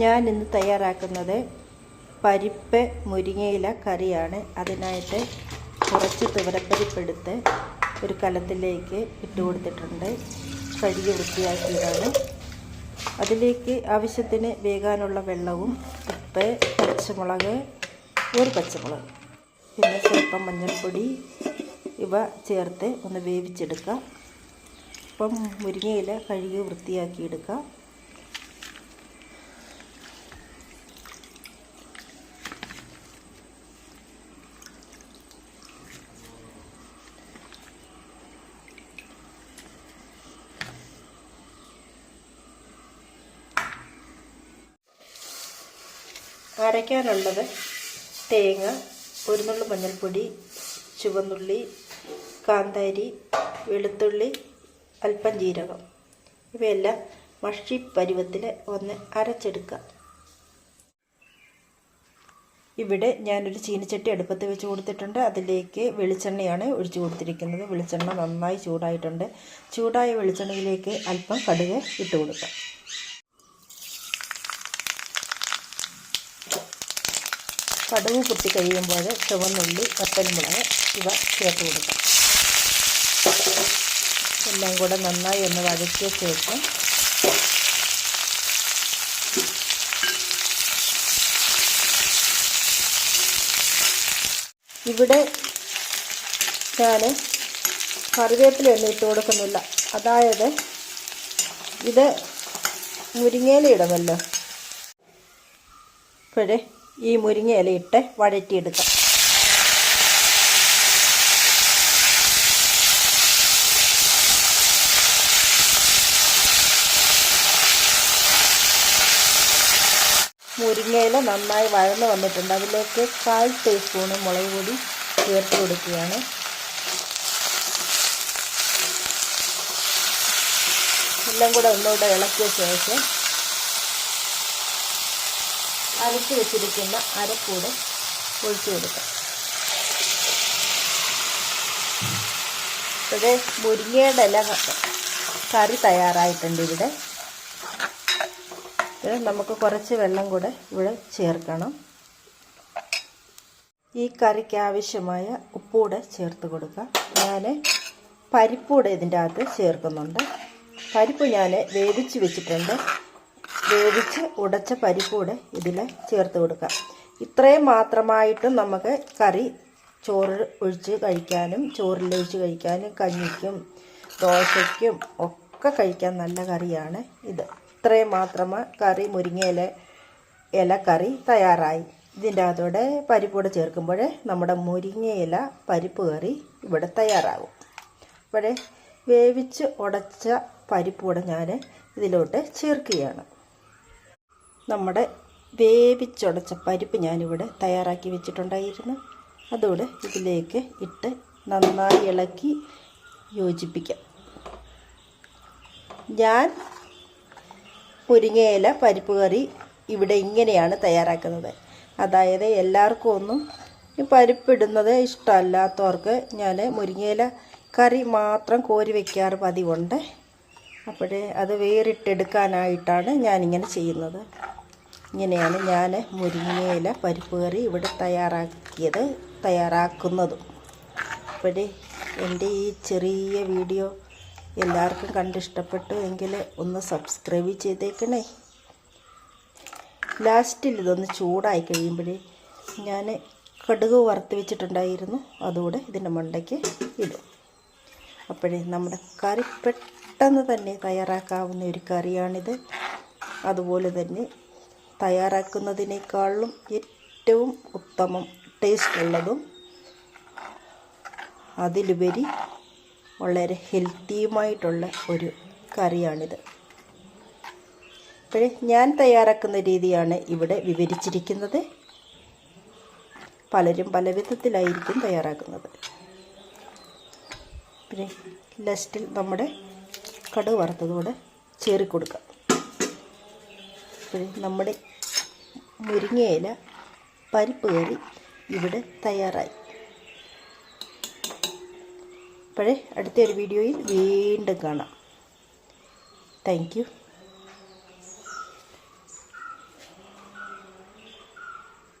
ഞാൻ ഇന്ന് തയ്യാറാക്കുന്നത് പരിപ്പ് മുരിങ്ങയില കറിയാണ്. അതിനായിട്ട് കുറച്ച് തുവരപ്പരിപ്പെടുത്ത് ഒരു കലത്തിലേക്ക് ഇട്ട് കൊടുത്തിട്ടുണ്ട്. കഴുകി വൃത്തിയാക്കിയതാണ്. അതിലേക്ക് ആവശ്യത്തിന് വേകാനുള്ള വെള്ളവും ഉപ്പ് പച്ചമുളക് ഒരു പച്ചമുളക് പിന്നെ സ്വല്പം മഞ്ഞൾപ്പൊടി ഇവ ചേർത്ത് ഒന്ന് വേവിച്ചെടുക്കാം. അപ്പം മുരിങ്ങയില കഴുകി വൃത്തിയാക്കിയെടുക്കാം. അരയ്ക്കാനുള്ളത് തേങ്ങ ഒരു നുള്ളു മഞ്ഞൾപ്പൊടി ചുവന്നുള്ളി കാന്താരി വെളുത്തുള്ളി അല്പം ജീരകം. ഇവയെല്ലാം മഷി പരുവത്തിൽ ഒന്ന് അരച്ചെടുക്കുക. ഇവിടെ ഞാനൊരു ചീനിച്ചട്ടി അടുപ്പത്ത് വെച്ച് കൊടുത്തിട്ടുണ്ട്. അതിലേക്ക് വെളിച്ചെണ്ണയാണ് ഒഴിച്ചു കൊടുത്തിരിക്കുന്നത്. വെളിച്ചെണ്ണ നന്നായി ചൂടായിട്ടുണ്ട്. ചൂടായ വെളിച്ചെണ്ണയിലേക്ക് അല്പം കടുക് ഇട്ട് കൊടുക്കാം. കടുക് കുത്തി കഴിയുമ്പോൾ ചുവന്നുള്ളി വത്തൽമുളക് ഇവ ചേർത്ത് കൊടുക്കാം. എല്ലാം കൂടെ നന്നായി ഒന്ന് വഴറ്റിയ ശേഷം ഇവിടെ ഞാൻ കറിവേപ്പിലൊന്നും ഇട്ട് കൊടുക്കുന്നില്ല. അതായത് ഇത് മുരിങ്ങയില ഇടുമല്ലോ. ഇപ്പോഴേ ഈ മുരിങ്ങ ഇലയിട്ട് വഴറ്റിയെടുക്കാം. മുരിങ്ങയില നന്നായി വഴന്ന് വന്നിട്ടുണ്ട്. അതിലേക്ക് കാൽ ടീസ്പൂണ് മുളക് പൊടി ചേർത്ത് കൊടുക്കുകയാണ്. എല്ലാം കൂടെ ഒന്നുകൂടെ ഇളക്കിയ ശേഷം അരച്ച് വെച്ചിരിക്കുന്ന അരക്കൂടെ ഒഴിച്ചു കൊടുക്കാം. അത് മുരിങ്ങയുടെ ഇല കറി തയ്യാറായിട്ടുണ്ട് ഇവിടെ. നമുക്ക് കുറച്ച് വെള്ളം കൂടെ ഇവിടെ ചേർക്കണം. ഈ കറിക്ക് ആവശ്യമായ ഉപ്പൂടെ ചേർത്ത് കൊടുക്കാം. ഞാൻ പരിപ്പൂടെ ഇതിന്റെ അകത്ത് ചേർക്കുന്നുണ്ട്. പരിപ്പ് ഞാൻ വേവിച്ച് വെച്ചിട്ടുണ്ട്. വേവിച്ച് ഉടച്ച പരിപ്പൂടെ ഇതിൽ ചേർത്ത് കൊടുക്കാം. ഇത്രയും മാത്രമായിട്ടും നമുക്ക് കറി ചോറ് ഒഴിച്ച് കഴിക്കാനും ചോറിലൊഴിച്ച് കഴിക്കാനും കഞ്ഞിക്കും ദോശയ്ക്കും ഒക്കെ കഴിക്കാൻ നല്ല കറിയാണ് ഇത്. ഇത്രയും മാത്രമേ കറി മുരിങ്ങയില ഇല കറി തയ്യാറായി. ഇതിന്റെ അതോടെ പരിപ്പൂടെ ചേർക്കുമ്പോൾ നമ്മുടെ മുരിങ്ങയില പരിപ്പ് കറി ഇവിടെ തയ്യാറാകും. ഇവിടെ വേവിച്ച് ഉടച്ച പരിപ്പൂടെ ഞാൻ ഇതിലോട്ട് ചേർക്കുകയാണ്. നമ്മുടെ വേവിച്ചുടച്ച പരിപ്പ് ഞാനിവിടെ തയ്യാറാക്കി വെച്ചിട്ടുണ്ടായിരുന്നു. അതോടെ ഇതിലേക്ക് ഇട്ട് നന്നായി ഇളക്കി യോജിപ്പിക്കാം. ഞാൻ മുരിങ്ങയില പരിപ്പ് കറി ഇവിടെ ഇങ്ങനെയാണ് തയ്യാറാക്കുന്നത്. അതായത് എല്ലാവർക്കും ഒന്നും ഈ പരിപ്പിടുന്നത് ഇഷ്ടമല്ലാത്തവർക്ക് ഞാൻ മുരിങ്ങയില കറി മാത്രം കോരി വയ്ക്കാറ് പതിവുണ്ട്. അപ്പോഴേ അത് വേറിട്ടെടുക്കാനായിട്ടാണ് ഞാനിങ്ങനെ ചെയ്യുന്നത്. ഇങ്ങനെയാണ് ഞാൻ മുരിങ്ങയില പരിപ്പ് കറി ഇവിടെ തയ്യാറാക്കിയത് തയ്യാറാക്കുന്നതും. അപ്പോഴേ എന്റെ ഈ ചെറിയ വീഡിയോ എല്ലാവർക്കും കണ്ടിഷ്ടപ്പെട്ടു എങ്കിൽ ഒന്ന് സബ്സ്ക്രൈബ് ചെയ്തേക്കണേ. ലാസ്റ്റിൽ ഇതൊന്ന് ചൂടായി കഴിയുമ്പോഴേ ഞാൻ കടുക് വറുത്ത് വെച്ചിട്ടുണ്ടായിരുന്നു അതുകൂടെ ഇതിന്റെ മണ്ടയ്ക്ക് ഇടും. അപ്പോഴേ നമ്മുടെ കറി പെട്ടെന്ന് തന്നെ തയ്യാറാക്കാവുന്ന ഒരു കറിയാണിത്. അതുപോലെ തന്നെ തയ്യാറാക്കുന്നതിനേക്കാളും ഏറ്റവും ഉത്തമം ടേസ്റ്റ് ഉള്ളതും അതിലുപരി വളരെ ഹെൽത്തിയുമായിട്ടുള്ള ഒരു കറിയാണിത്. അപ്പോഴേ ഞാൻ തയ്യാറാക്കുന്ന രീതിയാണ് ഇവിടെ വിവരിച്ചിരിക്കുന്നത്. പലരും പല വിധത്തിലായിരിക്കും തയ്യാറാക്കുന്നത്. പിന്നെ ലസ്റ്റിൽ നമ്മുടെ കടുക് വറുത്തതോടെ ചേറി കൊടുക്കാം നമ്മുടെ മുരിങ്ങയില പരിപ്പ് കറി ഇവിടെ തയ്യാറായി. അപ്പോഴേ അടുത്തൊരു വീഡിയോയിൽ വീണ്ടും കാണാം. താങ്ക്